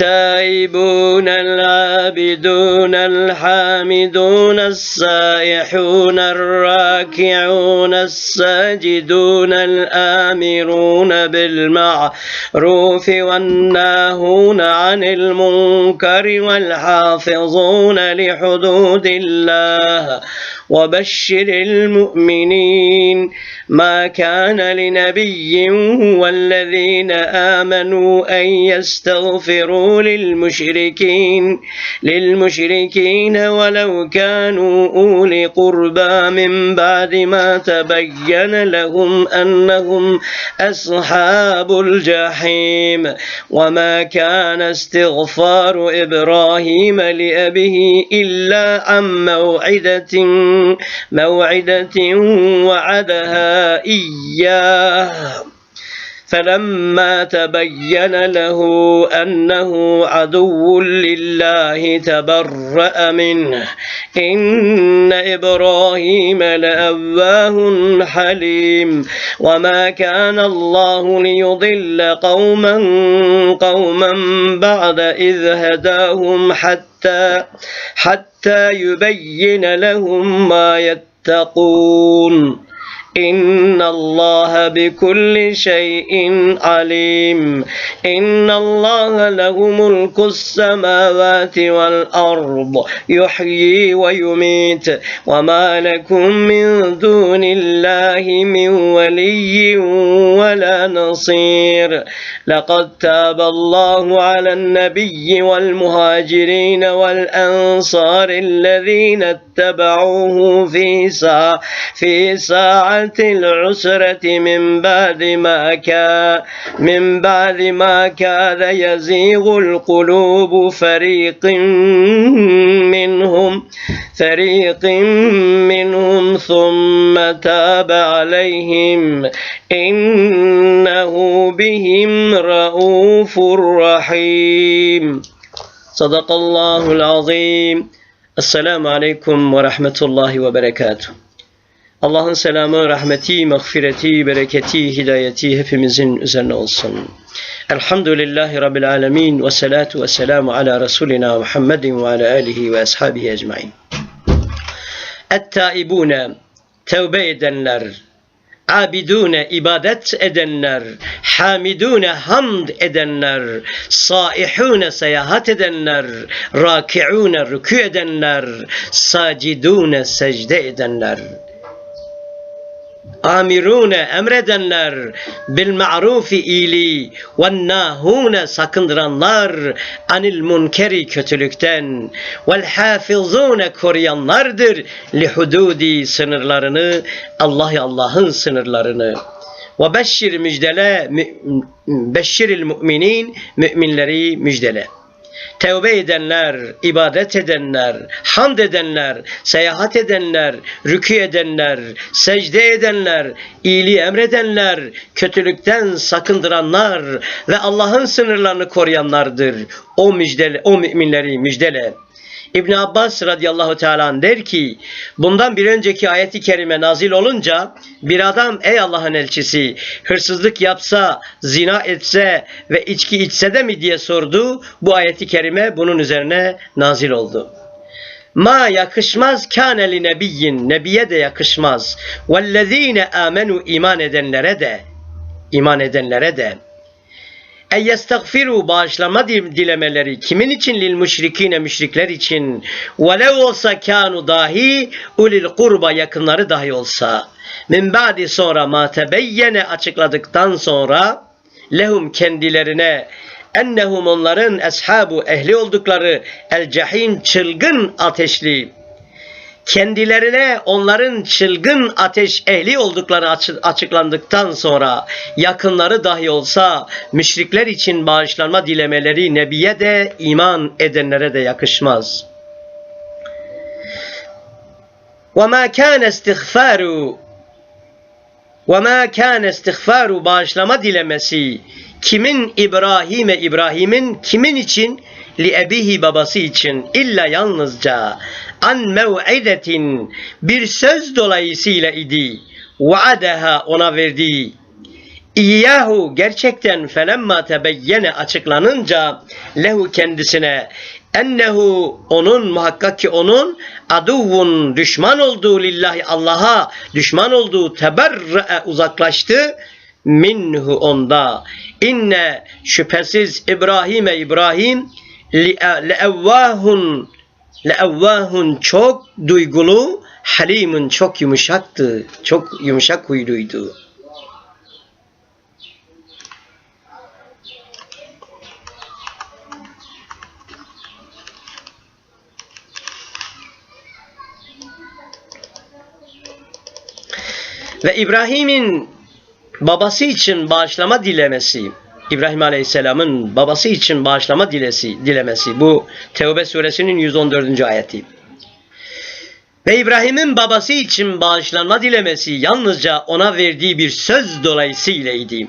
التائبون العابدون الحامدون السائحون الراكعون الساجدون الآمرون بالمعروف والناهون عن المنكر والحافظون لحدود الله وبشر المؤمنين ما كان لنبي والذين آمنوا أن يستغفروا للمشركين للمشركين ولو كانوا أولي قربى من بعد ما تبين لهم أنهم أصحاب الجحيم وما كان استغفار إبراهيم لأبيه إلا عن موعدة موعدة وعدها إياه. فلما تبين له أنه عدو لله تبرأ منه. إن إبراهيم لأواه حليم. وما كان الله ليضل قوما قوما بعد إذ هداهم حتى حتى يبين لهم ما يتقون. إن الله بكل شيء عليم إن الله له ملك السماوات والأرض يحيي ويميت وما لكم من دون الله من ولي ولا نصير. لقد تاب الله على النبي والمهاجرين والأنصار الذين اتبعوه في ساعة في ساعة العسرة من بعد ما من بعد ما كاد يزيغ القلوب فريق منهم فريق منهم ثم تاب عليهم. إنه بهم رؤوف رحيم. صدق الله العظيم. Aleyküm ve Rahmetullahi ve Berekatuhu. Allah'ın selamı, rahmeti, mağfireti, bereketi, hidayeti hepimizin üzerine olsun. Elhamdülillahi Rabbil Alemin ve salatu ve selamu ala Resulina Muhammedin ve ala alihi ve ashabihi ecmain. Et-taibune, tevbe edenler, abidune ibadet edenler, hamidune hamd edenler, saihune seyahat edenler, rakiune rükû edenler, sacidune secde edenler. Amirune emredenler, bil ma'rufi iyiliği, ve nahune sakındıranlar, anil munkeri kötülükten, vel hafizune koruyanlardır, li hududi sınırlarını, Allah Allah'ın sınırlarını. Ve beşşir müjdele, mü- beşşiril müminin, müminleri müjdele. Tevbe edenler, ibadet edenler, hamd edenler, seyahat edenler, rükû edenler, secde edenler, iyiliği emredenler, kötülükten sakındıranlar ve Allah'ın sınırlarını koruyanlardır. O müjdele, o müminleri müjdele. İbn Abbas radıyallahu teala der ki bundan bir önceki ayeti kerime nazil olunca bir adam ey Allah'ın elçisi hırsızlık yapsa, zina etse ve içki içse de mi diye sordu. Bu ayeti kerime bunun üzerine nazil oldu. Ma yakışmaz kâneli nebiyyin nebiye de yakışmaz. Vellezîne amenu iman edenlere de iman edenlere de en yestagfiru bağışlama dil- dilemeleri kimin için? Lil müşrikine müşrikler için. velev olsa kanu dahi ulil kurba yakınları dahi olsa. Min ba'di sonra ma tebeyyene açıkladıktan sonra lehum kendilerine ennehum onların eshabu ehli oldukları el cehim çılgın ateşli kendilerine onların çılgın ateş ehli oldukları açı- açıklandıktan sonra yakınları dahi olsa müşrikler için bağışlanma dilemeleri nebiye de iman edenlere de yakışmaz. وَمَا كَانَ اسْتِغْفَارُ وَمَا كَانَ اسْتِغْفَارُ bağışlama dilemesi Kimin İbrahim'e İbrahim'in kimin için? Li ebihi babası için illa yalnızca an mev'idetin bir söz dolayısıyla idi. Vaadaha ona verdiği İyyahu gerçekten felemma tebeyyene açıklanınca lehu kendisine ennehu onun muhakkak ki onun aduvun düşman olduğu lillahi Allah'a düşman olduğu teberre uzaklaştı minhu onda inne şüphesiz İbrahim'e İbrahim leevvahun leevvahun çok duygulu halimun çok yumuşaktı çok yumuşak huyluydu. Ve İbrahim'in babası için bağışlama dilemesi, İbrahim Aleyhisselam'ın babası için bağışlama dilesi, dilemesi bu Tevbe suresinin 114. ayeti. Ve İbrahim'in babası için bağışlanma dilemesi yalnızca ona verdiği bir söz dolayısıylaydı.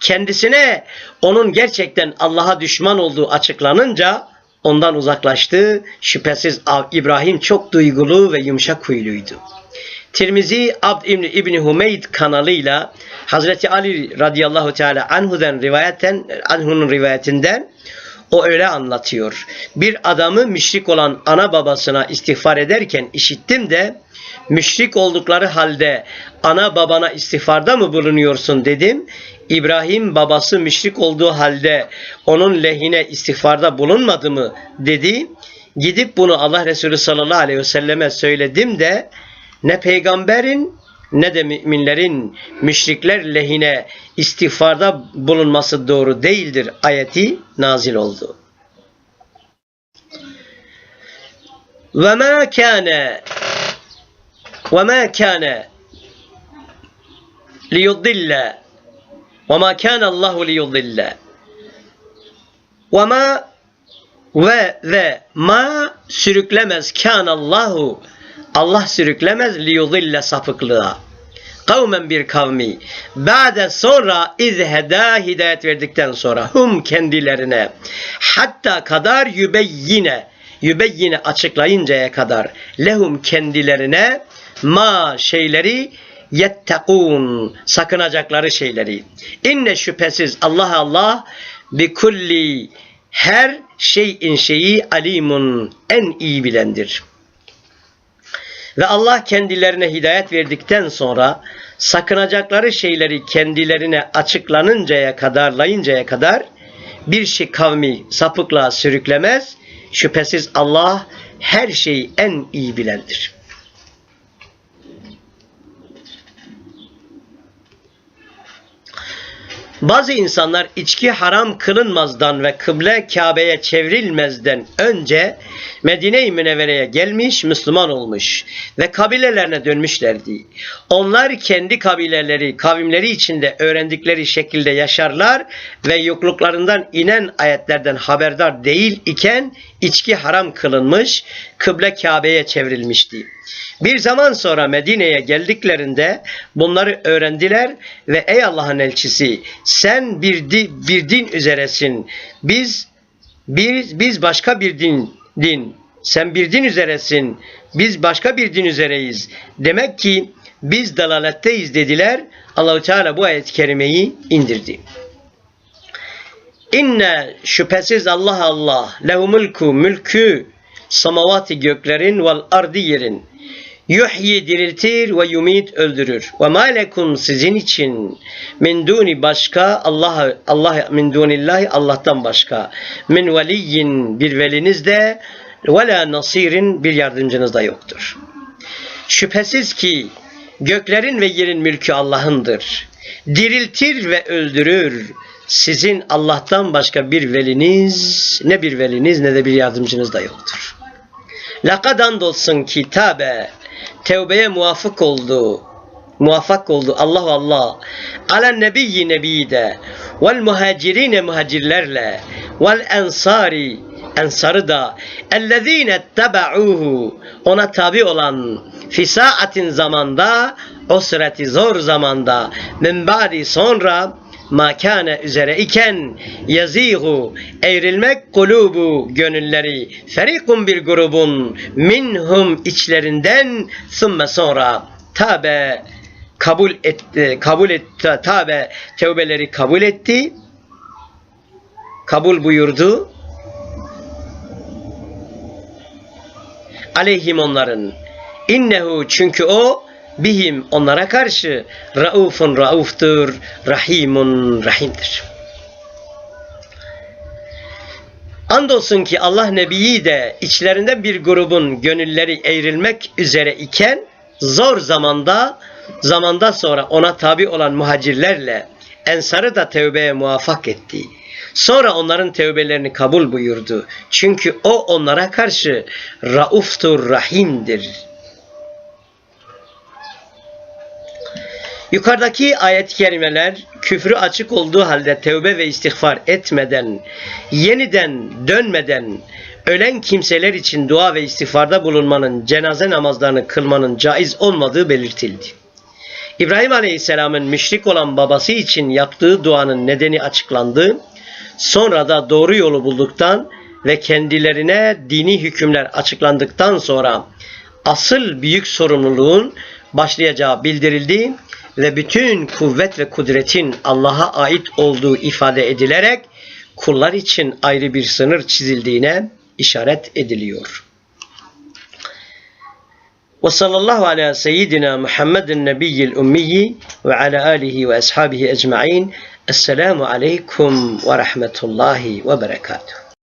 Kendisine onun gerçekten Allah'a düşman olduğu açıklanınca ondan uzaklaştı. Şüphesiz İbrahim çok duygulu ve yumuşak huyluydu. Tirmizi Abd İbni, İbni Humeyd kanalıyla Hazreti Ali radıyallahu teala anhu'dan rivayetten anhu'nun rivayetinden o öyle anlatıyor. Bir adamı müşrik olan ana babasına istiğfar ederken işittim de müşrik oldukları halde ana babana istiğfarda mı bulunuyorsun dedim. İbrahim babası müşrik olduğu halde onun lehine istiğfarda bulunmadı mı dedi. Gidip bunu Allah Resulü sallallahu aleyhi ve selleme söyledim de ne peygamberin ne de müminlerin müşrikler lehine istiğfarda bulunması doğru değildir ayeti nazil oldu. Ve ma kana ve ma kana liyudilla ve ma kana Allahu liyudilla ve ma ve ve ma sürüklemez kana Allahu Allah sürüklemez liyudille sapıklığa. Kavmen bir kavmi. Ba'de sonra izheda hidayet verdikten sonra hum kendilerine hatta kadar yübeyyine yübeyyine açıklayıncaya kadar lehum kendilerine ma şeyleri yettekun sakınacakları şeyleri. İnne şüphesiz Allah Allah bi kulli her şeyin şeyi alimun en iyi bilendir. Ve Allah kendilerine hidayet verdikten sonra sakınacakları şeyleri kendilerine açıklanıncaya kadar, layıncaya kadar bir şey kavmi sapıklığa sürüklemez. Şüphesiz Allah her şeyi en iyi bilendir. Bazı insanlar içki haram kılınmazdan ve kıble Kabe'ye çevrilmezden önce Medine-i Münevvere'ye gelmiş, Müslüman olmuş ve kabilelerine dönmüşlerdi. Onlar kendi kabileleri, kavimleri içinde öğrendikleri şekilde yaşarlar ve yokluklarından inen ayetlerden haberdar değil iken içki haram kılınmış, kıble Kabe'ye çevrilmişti. Bir zaman sonra Medine'ye geldiklerinde bunları öğrendiler ve ey Allah'ın elçisi sen bir, di, bir din üzeresin. Biz biz, biz başka bir din din. Sen bir din üzeresin. Biz başka bir din üzereyiz. Demek ki biz dalaletteyiz dediler. Allahu Teala bu ayet-i kerimeyi indirdi. İnne şüphesiz Allah Allah lehu mülku mülkü samavati göklerin vel ardi yerin yuhyi diriltir ve yumit öldürür. Ve ma lekum sizin için min duni başka Allah Allah min dunillahi Allah'tan başka min veliyin bir veliniz de ve la nasirin bir yardımcınız da yoktur. Şüphesiz ki göklerin ve yerin mülkü Allah'ındır. Diriltir ve öldürür. Sizin Allah'tan başka bir veliniz, ne bir veliniz ne de bir yardımcınız da yoktur. Lakad andolsun kitabe tevbeye muvaffak oldu. Muvaffak oldu Allah Allah. Ala nebiyyi nebide vel muhacirine muhacirlerle vel ensari ensarı da ellezine tebauhu ona tabi olan fi saatin zamanda o süreti zor zamanda min ba'di sonra ma kâne üzere iken yazîhu eğrilmek kulubu gönülleri ferikun bir grubun minhum içlerinden thumme sonra tabe kabul etti kabul etti tabe tevbeleri kabul etti kabul buyurdu. Aleyhim onların innehu çünkü o bihim onlara karşı raufun rauftur rahimun rahimdir. Andolsun ki Allah Nebi'yi de içlerinde bir grubun gönülleri eğrilmek üzere iken zor zamanda zamanda sonra ona tabi olan muhacirlerle ensarı da tevbeye muvaffak etti. Sonra onların tevbelerini kabul buyurdu. Çünkü o onlara karşı rauftur, rahimdir. Yukarıdaki ayet-i kerimeler küfrü açık olduğu halde tevbe ve istiğfar etmeden, yeniden dönmeden ölen kimseler için dua ve istiğfarda bulunmanın, cenaze namazlarını kılmanın caiz olmadığı belirtildi. İbrahim Aleyhisselam'ın müşrik olan babası için yaptığı duanın nedeni açıklandı. Sonra da doğru yolu bulduktan ve kendilerine dini hükümler açıklandıktan sonra asıl büyük sorumluluğun başlayacağı bildirildi ve bütün kuvvet ve kudretin Allah'a ait olduğu ifade edilerek kullar için ayrı bir sınır çizildiğine işaret ediliyor. Ve sallallahu ala seyyidina Muhammedin nebiyyil ummiyi ve ala alihi ve ashabihi ecma'in. Esselamu aleyküm ve rahmetullahi ve berekatuhu.